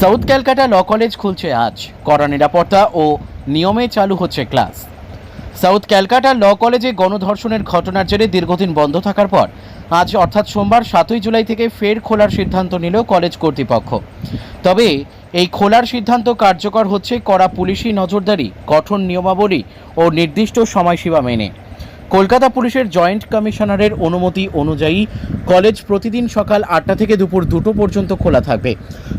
South Calcutta law college খুলছে আজ। কড়া নিরাপত্তা ও নিয়মে চালু হচ্ছে ক্লাস। সাউথ ক্যালকাটা ল কলেজে গণধর্ষণের ঘটনার জেরে দীর্ঘদিন বন্ধ থাকার পর আজ অর্থাৎ সোমবার সাতই জুলাই থেকে ফের খোলার সিদ্ধান্ত নিল কলেজ কর্তৃপক্ষ। তবে এই খোলার সিদ্ধান্ত কার্যকর হচ্ছে কড়া পুলিশি নজরদারি, কঠোর নিয়মাবলী ও নির্দিষ্ট সময়সীমা মেনে। কলকাতা পুলিশের জয়েন্ট কমিশনারের অনুমতি অনুযায়ী কলেজ প্রতিদিন সকাল আটটা থেকে দুপুর দুটো পর্যন্ত খোলা থাকবে।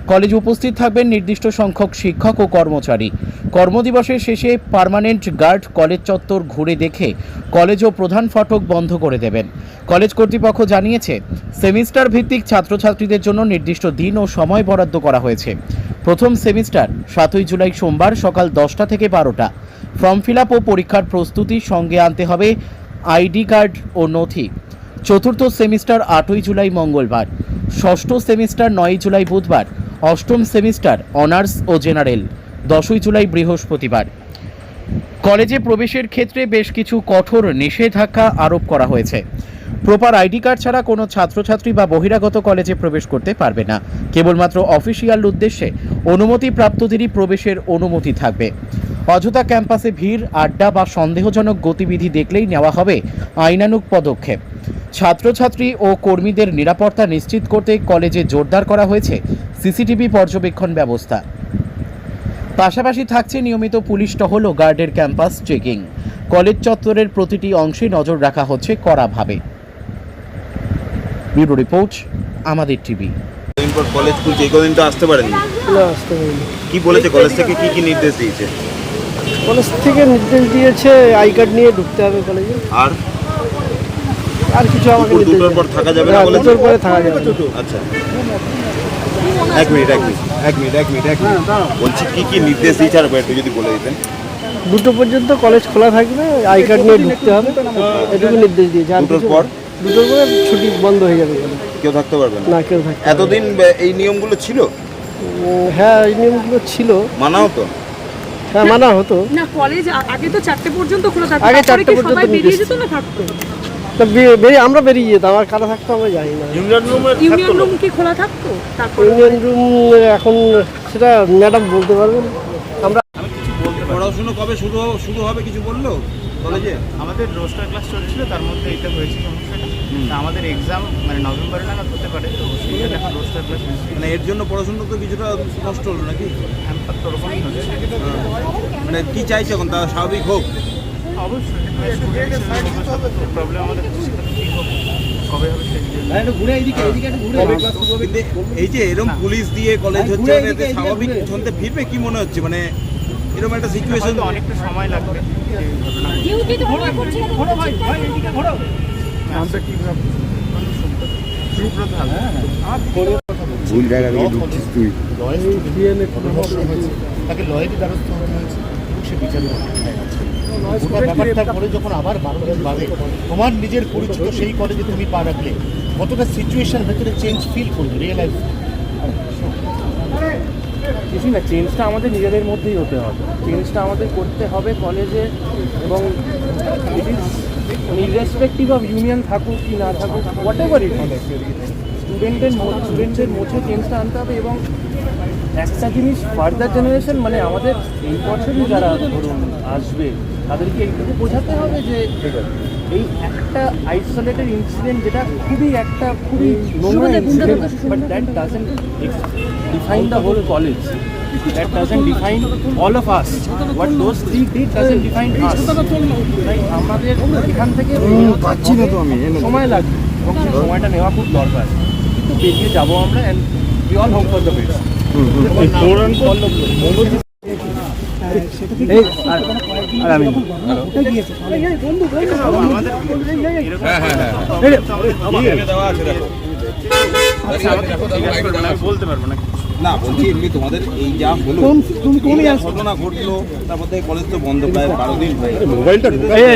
কলেজ উপস্থিত থাকবেন নির্দিষ্ট সংখ্যক শিক্ষক ও কর্মচারী। কর্মদিবসের শেষে পার্মানেন্ট গার্ড কলেজ চত্বর ঘুরে দেখে কলেজ ও প্রধান ফটক বন্ধ করে দেবেন। কলেজ কর্তৃপক্ষ জানিয়েছে, সেমিস্টার ভিত্তিক ছাত্রছাত্রীদের জন্য নির্দিষ্ট দিন ও সময় বরাদ্দ করা হয়েছে। প্রথম সেমিস্টার, সাতই জুলাই সোমবার সকাল দশটা থেকে বারোটা। ফর্ম ফিল আপ ও পরীক্ষার প্রস্তুতি সঙ্গে আনতে হবে আইডি কার্ড ও নথি। চতুর্থ সেমিস্টার আটই জুলাই মঙ্গলবার। ষষ্ঠ সেমিস্টার নয়ই জুলাই বুধবার। অষ্টম সেমিস্টার অনার্স ও জেনারেল। দশই জুলাই বৃহস্পতিবার। কলেজে প্রবেশের ক্ষেত্রে বেশ কিছু কঠোর নিষেধাজ্ঞা আরোপ করা হয়েছে। প্রপার আইডি কার্ড ছাড়া কোনো ছাত্রছাত্রী বা বহিরাগত কলেজে প্রবেশ করতে পারবে না। কেবলমাত্র অফিসিয়াল উদ্দেশ্যে অনুমতিপ্রাপ্তদেরই প্রবেশের অনুমতি থাকবে। অযথা ক্যাম্পাসে ভিড় আড্ডা বা সন্দেহজনক গতিবিধি দেখলেই নেওয়া হবে আইনানুগ পদক্ষেপ। ছাত্রছাত্রী ও কর্মীদের নিরাপত্তা নিশ্চিত করতে কলেজে জোরদার করা হয়েছে সিসিটিভি পর্যবেক্ষণ ব্যবস্থা। পাশাপাশি থাকছে নিয়মিত পুলিশ টহল ও গার্ডের ক্যাম্পাস চেকিং। কলেজ চত্বরের প্রতিটি অংশে নজর রাখা হচ্ছে কড়াভাবে। ব্যুরো রিপোর্ট আমাদের টিভি। কলেজ খুলছে এই কদিন তো আসতে পারেননি না আসতে পারিনি। কি বলেছে কলেজ থেকে কি কি নির্দেশ দিয়েছে? কলেজ থেকে নির্দেশ দিয়েছে আই কার্ড নিয়ে ঢুকতে হবে কলেজে। আর? আর কিছু আমাকে দুটোর পর থাকা যাবে না হ্যাঁ, কলেজে? দুটোর পরে থাকা যাবে। না। আচ্ছা। এক মিনিট এক মিনিট এক মিনিট এক মিনিট এক মিনিট। বলছি কি কি নির্দেশ দিয়েছে? আর একটু যদি বলে দিতেন। দুটো পর্যন্ত কলেজ খোলা থাকবে আই কার্ড নিয়ে ঢুকতে হবে। এটুকু নির্দেশ দিয়েছে। আর দুটোর পর? দুটোর পরে ছুটি বন্ধ হয়ে যাবে কেউ থাকতে পারবে না? কেউ থাকবে না। এতদিন এই নিয়মগুলো ছিল? হ্যাঁ এই নিয়মগুলো ছিল। মানাও হতো হ্যাঁ মানা হতো। না কলেজ আগে তো চারটে পর্যন্ত খোলা থাকতো। আগে চারটে পর্যন্ত সবাই বেরিয়ে যেত না থাকতো? বেরিয়ে আমরা বেরিয়ে যেতাম আর কারা থাকতো আমরা জানি না। ইউনিয়ন রুম কি খোলা থাকতো? তারপরে? ইউনিয়ন রুম এখন সেটা ম্যাডাম বলতে পারবেন আমরা পড়াশোনা কবে শুরু শুরু হবে কিছু বলল? কলেজে আমাদের রোস্টার ক্লাস চলছিল তার মধ্যে এটা হয়েছে সমস্যাটা। আমাদের এক্সাম মানে নভেম্বরে নাগাদ হতে পারে তো সেই জন্য এখন রোস্টার ক্লাস মানে এর জন্য পড়াশোনা তো কিছুটা নষ্ট হলো নাকি? হ্যাম্পার তো ওরকমই হচ্ছে মানে কি চাইছে এখন? তা স্বাভাবিক হোক। অবশ্যই প্রবলেম আমাদের ঠিক হবে। এই যে এরকম পুলিশ দিয়ে কলেজ হচ্ছে স্বাভাবিক শুনতে ফিরবে? কি মনে হচ্ছে? মানে এরকম একটা সিচুয়েশন অনেকটা সময় লাগবে। নামটা কি সুব্রত হালদার ভুল জায়গা থেকে ঢুকছিস তুই। তাকে লয়েরই দ্বারস্থ হতে হয়েছে সে বিচারের গোটা ব্যাপারটা করে যখন আবার তোমার নিজের পরিচিত সেই কলেজে তুমি পা রাখলে কতটা সিচুয়েশন ভেতরে চেঞ্জ ফিল করবে রিয়েলাইজ না চেঞ্জটা আমাদের নিজেদের মধ্যেই হতে হবে। চেঞ্জটা আমাদের করতে হবে কলেজে এবং it is irrespective of union থাকুক কি না থাকুক হোয়াট এভার ইট স্টুডেন্টের স্টুডেন্টদের মধ্যে চেঞ্জটা আনতে হবে এবং একটা জিনিস ফার্দার জেনারেশন মানে আমাদের এই বছরই যারা ধরুন আসবে তাদেরকে এইটুকু বোঝাতে হবে যে এই একটা আইসোলেটেড ইনসিডেন্ট যেটা খুবই একটা খুবই নোংরা incident but that doesn't define the whole college that doesn't define all of us. What those three did doesn't define us. আমাদের এখান থেকে পাচ্ছি না তো আমি সময় লাগবে। এবং সেই সময়টা নেওয়া খুব দরকার। কিন্তু বেরিয়ে যাব আমরা and we all hope for the best দেওয়া আছে দেখো। আমি বলতে পারব না না বলছি এমনি তোমাদের এই যা হলো এই যা ঘটনা ঘটলো তারপর থেকে কলেজ তো বন্ধ প্রায় বারো দিন হয়ে গেল। হ্যাঁ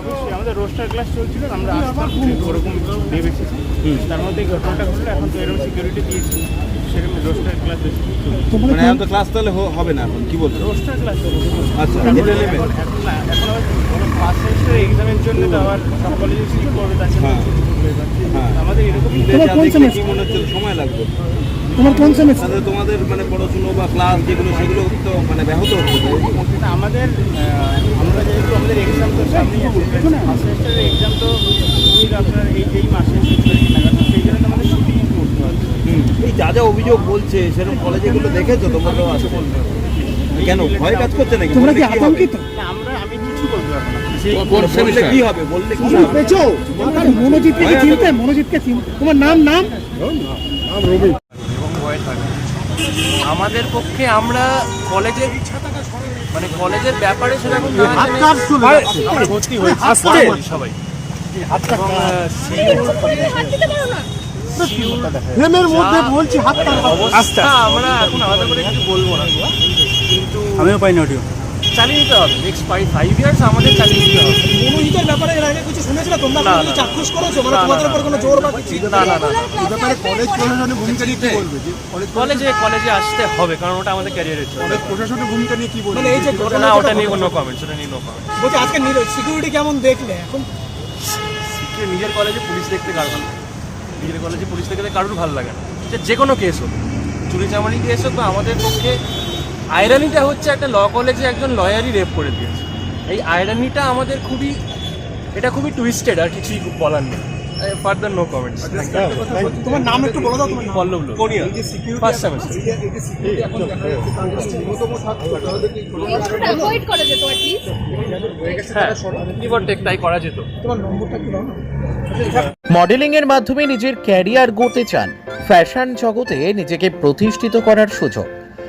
অবশ্যই আমাদের রোস্টার ক্লাস চলছিল আমরা আসতাম ওরকম ভেবেছি তার মধ্যে এই ঘটনাটা ঘটলো এখন তো এরকম সিকিউরিটি দিয়েছি সেরকম রোস্টার ক্লাস মানে এখন তো ক্লাস তাহলে হবে না এখন কি বলছো? রোস্টার ক্লাস আচ্ছা এখন এটা এখন ফার্স্ট সেমিস্টার এক্সামের জন্য তো আবার সব কলেজে ছুটি করবে তাছাড়া হ্যাঁ। ছুটি করবে এবার। হ্যাঁ। আমাদের এরকম সময় লাগবে। তোমার কোন সেমিস্টার তাহলে তোমাদের মানে পড়াশুনো বা ক্লাস যেগুলো সেগুলো তো মানে ব্যাহত হচ্ছে না, আমাদের আমরা যেহেতু আমাদের এক্সাম তো সামনেই আছে ফার্স্ট সেমিস্টারের এক্সাম তো ঠিক আপনার এই এই মাসে সেই জন্য আমাদের ছুটি করতে এই যা যা অভিযোগ বলছে সেরকম কলেজে এগুলো দেখেছ? তোমরা তো আসো বলবে কেন ভয় কাজ করছে নাকি? তোমরা কি আতঙ্কিত? না আমরা আমি কিছু বলতে পারব না। বললে কি হবে? বললে কি হবে? মনোজিৎকে চিনতে মনোজিৎকে চিনতে তোমার নাম নাম? এবং ভয় থাকে। আমাদের পক্ষে আমরা কলেজের মানে কলেজের ব্যাপারে সেরকম ভর্তি হয়েছি। সবাই। মধ্যে বলছি হাত আমরা এখন আলাদা করে কিছু বলব না। কিন্তু আমিও পাইনি অডিও চালিয়ে নিতে হবে। নেক্সট ফাইভ ফাইভ ইয়ার্স আমাদের চালিয়ে নিতে হবে। ব্যাপারে এর আগে কিছু শুনেছিল? তোমরা না, না, চাক্ষুষ করেছ? মানে তোমাদের উপর কোনো জোর বা কিছু? না না না। ব্যাপারে কলেজ প্রশাসনের ভূমিকা নিয়ে কি বলবে? কলেজে কলেজে আসতে হবে কারণ ওটা আমাদের ক্যারিয়ারের জন্য। প্রশাসনের ভূমিকা নিয়ে কি বলবে? মানে এই যে না ওটা নিয়ে কোনো কমেন্টস ওটা নিয়ে নো কমেন্ট বলছি আজকে সিকিউরিটি কেমন দেখলে? এখন নিজের কলেজে পুলিশ দেখতে কার ভালো লাগে? নিজের কলেজে পুলিশ দেখতে কারোর ভালো লাগে না। যে কোনো কেস হোক। চুরি চামারি কেস হোক বা আমাদের পক্ষে আয়রানিটা হচ্ছে একটা ল কলেজে একজন লয়ারই রেপ করে দিয়েছে এই আয়রানিটা আমাদের খুবই এটা খুবই টুইস্টেড আর কিছুই বলার নেই ফার্দার নো কমেন্টস তোমার নাম একটু বলে দাও তোমার পল্লব লোক ফার্স্ট সেমিস্টার অ্যাভয়েড করা যেত অ্যাটলিস্ট হ্যাঁ give or take তাই করা যেত তোমার নম্বরটা কি দাও মডেলিং এর মাধ্যমে নিজের ক্যারিয়ার গড়তে চান ফ্যাশন জগতে নিজেকে প্রতিষ্ঠিত করার সুযোগ